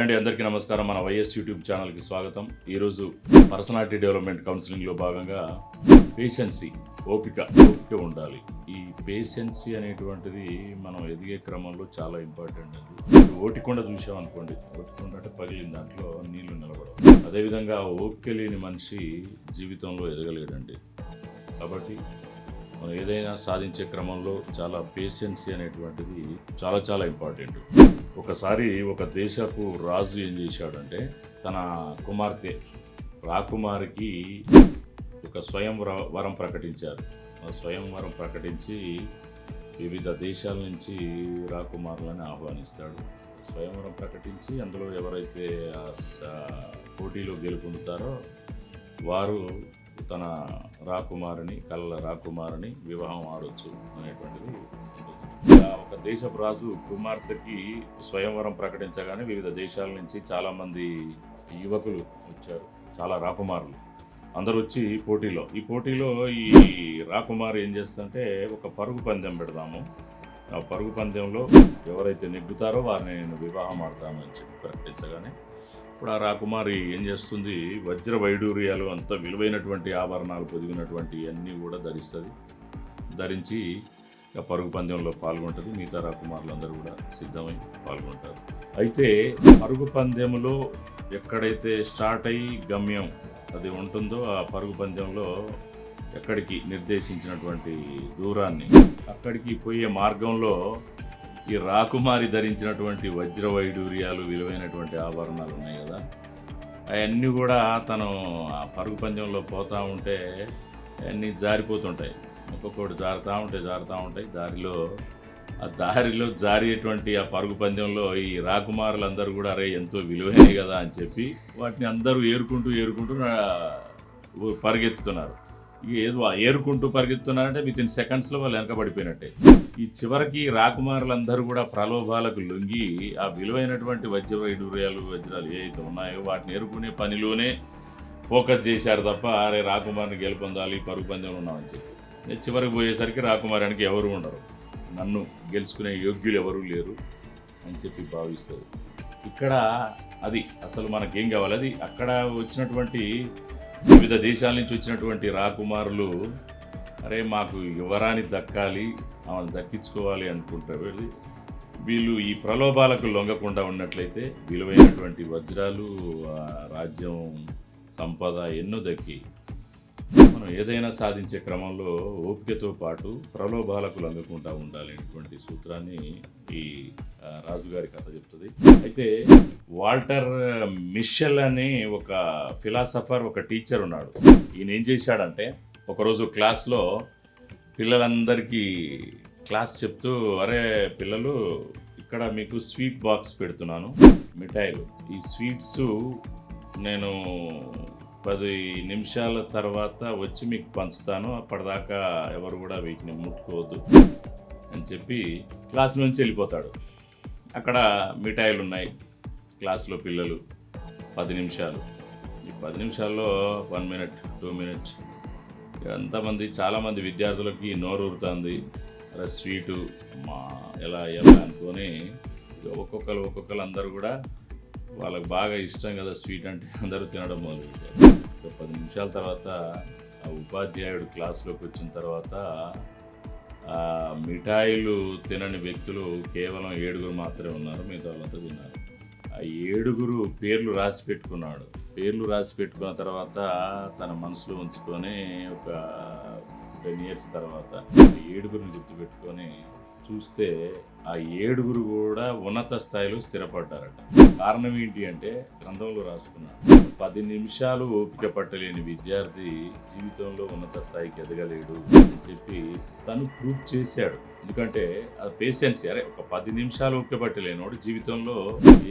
Hi అండి అందరికీ నమస్కారం. మన వైఎస్ యూట్యూబ్ ఛానల్కి స్వాగతం. ఈరోజు పర్సనాలిటీ డెవలప్మెంట్ కౌన్సిలింగ్లో భాగంగా పేషెన్సీ ఓపిక ఓపిక ఉండాలి. ఈ పేషెన్సీ అనేటువంటిది మనం ఎదిగే క్రమంలో చాలా ఇంపార్టెంట్ అండి. ఓటికొండ చూసాం అనుకోండి. ఓటికొండ అంటే పగిలిన దాంట్లో నీళ్ళు నిలబడవు. అదేవిధంగా ఓపిక లేని మనిషి జీవితంలో ఎదగలేడండి. కాబట్టి మనం ఏదైనా సాధించే క్రమంలో చాలా పేషెన్సీ అనేటువంటిది చాలా చాలా ఇంపార్టెంట్. ఒకసారి ఒక దేశపు రాజు ఏం చేశాడంటే తన కుమార్తె రాకుమారికి ఒక స్వయం వరం ప్రకటించారు. ఆ స్వయం వరం ప్రకటించి వివిధ దేశాల నుంచి రాకుమారులను ఆహ్వానిస్తాడు. స్వయంవరం ప్రకటించి అందులో ఎవరైతే ఆ పోటీలో గెలుపొందుతారో వారు తన రాకుమారిని కళ్ళ రాకుమారిని వివాహం ఆడొచ్చు అనేటువంటిది ఒక దేశపు రాజు కుమార్తెకి స్వయంవరం ప్రకటించగానే వివిధ దేశాల నుంచి చాలామంది యువకులు వచ్చారు చాలా రాకుమారులు. అందరూ వచ్చి పోటీలో. ఈ పోటీలో ఈ రాకుమారి ఏం చేస్తుందంటే ఒక పరుగు పందెం పెడదాము. ఆ పరుగు పందెంలో ఎవరైతే నెగ్గుతారో వారిని నేను వివాహం ఆడతానని చెప్పి ప్రకటించగానే ఇప్పుడు ఆ రాకుమారి ఏం చేస్తుంది? వజ్ర వైడూర్యాలు అంత విలువైనటువంటి ఆభరణాలు పొదిగినటువంటి అన్నీ కూడా ధరిస్తుంది. ధరించి ఇక పరుగు పందెంలో పాల్గొంటుంది. మిగతా రాకుమారులందరూ కూడా సిద్ధమై పాల్గొంటారు. అయితే పరుగు పందెంలో ఎక్కడైతే స్టార్ట్ అయ్యి గమ్యం అది ఉంటుందో ఆ పరుగు పందెంలో ఎక్కడికి నిర్దేశించినటువంటి దూరాన్ని అక్కడికి పోయే మార్గంలో ఈ రాకుమారి ధరించినటువంటి వజ్ర వైడూర్యాలు విలువైనటువంటి ఆభరణాలు ఉన్నాయి కదా. అవన్నీ కూడా తను ఆ పరుగు పందెంలో పోతూ ఉంటే అన్నీ జారిపోతుంటాయి. ఒక్కొక్కటి జారుతూ ఉంటాయి జారుతూ ఉంటాయి. దారిలో ఆ దారిలో జారేటువంటి ఆ పరుగు పందెంలో ఈ రాకుమారులందరూ కూడా అరే ఎంతో విలువైనవి కదా అని చెప్పి వాటిని అందరూ ఏరుకుంటూ ఏరుకుంటూ పరిగెత్తుతున్నారు. ఇక ఏదో ఏరుకుంటూ పరిగెత్తున్నారంటే విత్ ఇన్ సెకండ్స్లో వాళ్ళు వెనకబడిపోయినట్టే. ఈ చివరికి రాకుమారులందరూ కూడా ప్రలోభాలకు లొంగి ఆ విలువైనటువంటి వజ్ర వైడూర్యాలు వజ్రాలు ఏవైతే ఉన్నాయో వాటిని ఏరుకునే పనిలోనే ఫోకస్ చేశారు తప్ప అరే రాకుమారిని గెలుపొందాలి పరుగు పందెంలో ఉన్నామని చెప్పి. చివరికి పోయేసరికి రాకుమారానికి ఎవరు ఉండరు. నన్ను గెలుచుకునే యోగ్యులు ఎవరూ లేరు అని చెప్పి భావిస్తారు. ఇక్కడ అది అసలు మనకేం కావాలి? అది అక్కడ వచ్చినటువంటి వివిధ దేశాల నుంచి వచ్చినటువంటి రాకుమారులు అరే మాకు యువరాని దక్కాలి ఆమెను దక్కించుకోవాలి అనుకుంటారు వెళ్ళి వీళ్ళు ఈ ప్రలోభాలకు లొంగకుండా ఉన్నట్లయితే విలువైనటువంటి వజ్రాలు రాజ్యం సంపద ఎన్నో దక్కి మనం ఏదైనా సాధించే క్రమంలో ఓపికతో పాటు ప్రలోభాలకు లంగకుండా ఉండాలనేటువంటి సూత్రాన్ని ఈ రాజుగారి కథ చెప్తుంది. అయితే వాల్టర్ మిషెల్ అని ఒక ఫిలాసఫర్ ఒక టీచర్ ఉన్నాడు. ఈయన ఏం చేశాడంటే ఒకరోజు క్లాస్లో పిల్లలందరికీ క్లాస్ చెప్తూ అరే పిల్లలు ఇక్కడ మీకు స్వీట్ బాక్స్ పెడుతున్నాను మిఠాయిలు. ఈ స్వీట్స్ నేను పది నిమిషాల తర్వాత వచ్చి మీకు పంచుతాను. అప్పటిదాకా ఎవరు కూడా వీటిని ముట్టుకోవద్దు అని చెప్పి క్లాస్ నుంచి వెళ్ళిపోతాడు. అక్కడ మిఠాయిలు ఉన్నాయి. క్లాస్లో పిల్లలు పది నిమిషాలు. ఈ పది నిమిషాల్లో వన్ మినిట్ టూ మినిట్స్ ఎంతమంది చాలామంది విద్యార్థులకి నోరు ఊరుతుంది. అలా స్వీటు మా ఎలా ఎలా అనుకొని ఒక్కొక్కరు ఒక్కొక్కరు అందరూ కూడా వాళ్ళకి బాగా ఇష్టం కదా స్వీట్ అంటే అందరూ తినడం మొదలుపెట్టారు. నిమిషాల తర్వాత ఆ ఉపాధ్యాయుడు క్లాస్లోకి వచ్చిన తర్వాత మిఠాయిలు తినని వ్యక్తులు కేవలం ఏడుగురు మాత్రమే ఉన్నారు మిగతా వాళ్ళంతా తిన్నారు. ఆ ఏడుగురు పేర్లు రాసి పెట్టుకున్నాడు. పేర్లు రాసి పెట్టుకున్న తర్వాత తన మనసులో ఉంచుకొని ఒక టెన్ ఇయర్స్ తర్వాత ఏడుగురిని గుర్తుపెట్టుకొని చూస్తే ఆ ఏడుగురు కూడా ఉన్నత స్థాయిలో స్థిరపడ్డారట. కారణం ఏంటి అంటే గ్రంథంలో రాసుకున్నాడు పది నిమిషాలు ఓపిక పట్టలేని విద్యార్థి జీవితంలో ఉన్నత స్థాయికి ఎదగలేడు అని చెప్పి తను ప్రూవ్ చేశాడు. ఎందుకంటే ఆ పేషెన్స్ అరే ఒక పది నిమిషాలు ఓపిక పట్టలేనోడు జీవితంలో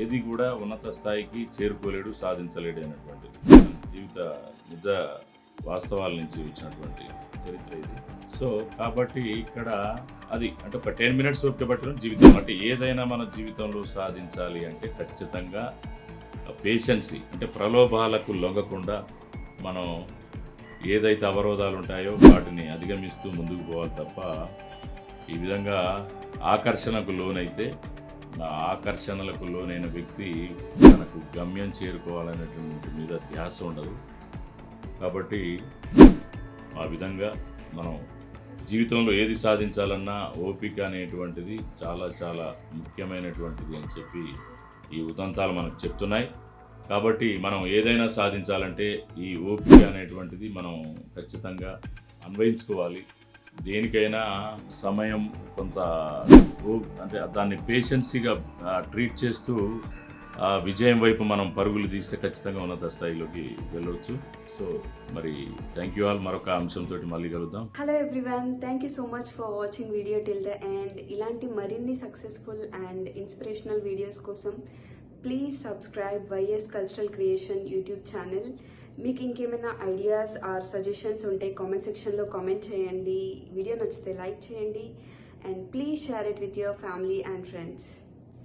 ఏది కూడా ఉన్నత స్థాయికి చేరుకోలేడు సాధించలేడు అనేటువంటిది. జీవిత నిజ వాస్తవాల నుంచి వచ్చినటువంటి చరిత్ర ఇది. సో కాబట్టి ఇక్కడ అది అంటే ఒక టెన్ మినిట్స్ ఓపిక పట్టడం జీవితం. అంటే ఏదైనా మన జీవితంలో సాధించాలి అంటే ఖచ్చితంగా పేషెన్సీ అంటే ప్రలోభాలకు లొంగకుండా మనం ఏదైతే అవరోధాలు ఉంటాయో వాటిని అధిగమిస్తూ ముందుకు పోవాలి తప్ప ఈ విధంగా ఆకర్షణకు లోనైతే ఆకర్షణలకు లోనైన వ్యక్తి తనకు గమ్యం చేరుకోవాలనేటువంటి మీద ధ్యాస ఉండదు. కాబట్టి ఆ విధంగా మనం జీవితంలో ఏది సాధించాలన్నా ఓపిక అనేటువంటిది చాలా చాలా ముఖ్యమైనటువంటిది అని చెప్పి ఈ ఉదంతాలు మనకు చెప్తున్నాయి. కాబట్టి మనం ఏదైనా సాధించాలంటే ఈ ఓపిక అనేటువంటిది మనం ఖచ్చితంగా అన్వయించుకోవాలి. దేనికైనా సమయం కొంత అంటే దాన్ని పేషెన్సీగా ట్రీట్ చేస్తూ ఆ విజయం వైపు మనం పరుగులు తీస్తే ఖచ్చితంగా ఉన్నత స్థాయిలోకి వెళ్ళవచ్చు. సో మరి థ్యాంక్ యూ ఆల్ మరొక అంశంతో మళ్ళీ కలుద్దాం. Hello everyone thank you so much for watching video till the and ఇలాంటి మరిన్ని సక్సెస్ఫుల్ అండ్ ఇన్స్పిరేషనల్ వీడియోస్ కోసం please subscribe YS cultural creation YouTube channel మీకు ఇంకేమైనా ఐడియాస్ ఆర్ సజెషన్స్ ఉంటే కామెంట్ సెక్షన్లో కామెంట్ చేయండి. వీడియో నచ్చితే లైక్ చేయండి. And please share it with your family and friends